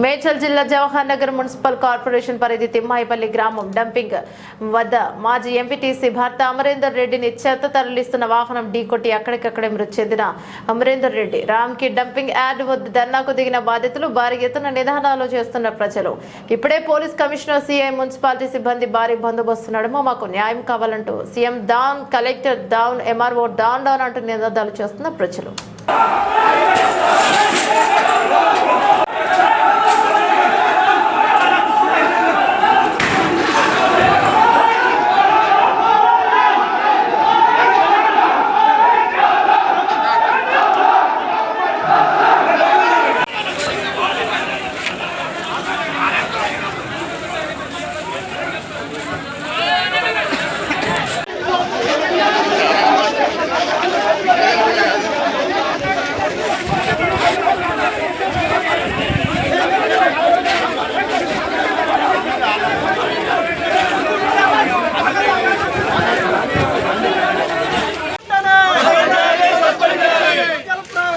మేడ్చల్ జిల్లా Jawahar Nagar municipal corporation పరిధి తిమ్మాయిపల్లి గ్రామం డంపింగ్ వద్ద మాజీ ఎంపీటీసీ భర్త అమరేందర్ రెడ్డిని చెత్త తరలిస్తున్న వాహనం ఢీకొట్టి అక్కడికక్కడే మృతి చెందిన అమరేందర్ రెడ్డి. రామ్కి డంపింగ్ యార్డ్ వద్ద ధర్నాకు దిగిన బాధితులు భారీ ఎత్తున నిదానాలు చేస్తున్న ప్రజలు. ఇప్పుడే పోలీస్ కమిషనర్ సీఐ మున్సిపాలిటీ సిబ్బంది భారీ బందోబస్తు నడుమ మాకు న్యాయం కావాలంటూ CM down collector down MRO down down అంటూ నినాదాలు చేస్తున్న ప్రజలు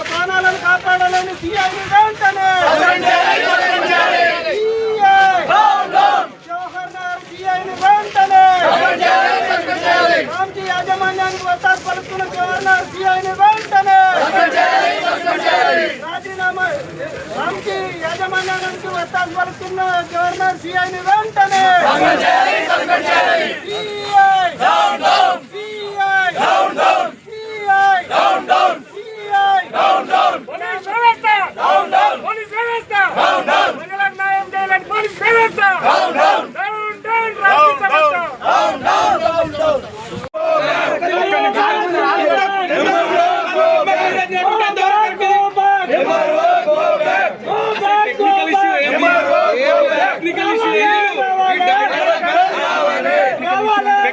ప్రాణాలను కాపాడాలని సీఐని వెంటనే జవహర్ నగర్ సీఐని వెంటనే రామ్జీ యాజమాన్యానికి వస్తారు పలుకుతున్న గవర్నర్ సీఐని వెంటనే! రాజీనామా రామ్జీ యాజమాన్యానికి వస్తారు పలుకున్న గవర్నర్ సీఐని వెంటనే పోలీస్ వ్యవస్థ డౌన్ డౌన్ పోలీస్ వ్యవస్థ డౌన్ డౌన్ ప్రజలకు న్యాయం చేయాలని పోలీస్ వ్యవస్థ డౌన్ డౌన్ డౌన్ డౌన్ రాజకీయ వ్యవస్థ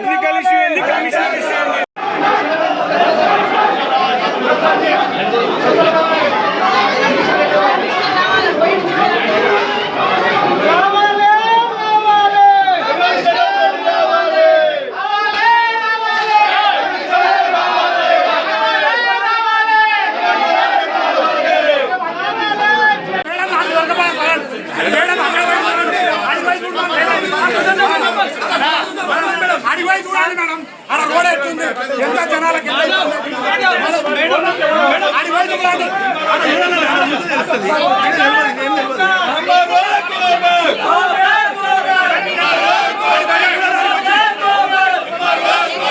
టెక్నికల్ ఇష్యూ ఎందుకు కమిషన్ కాదు మేడం అలా రోడ్ ఎట్టుంది ఎంత జనాలకి ఎంత ఇబ్బంది.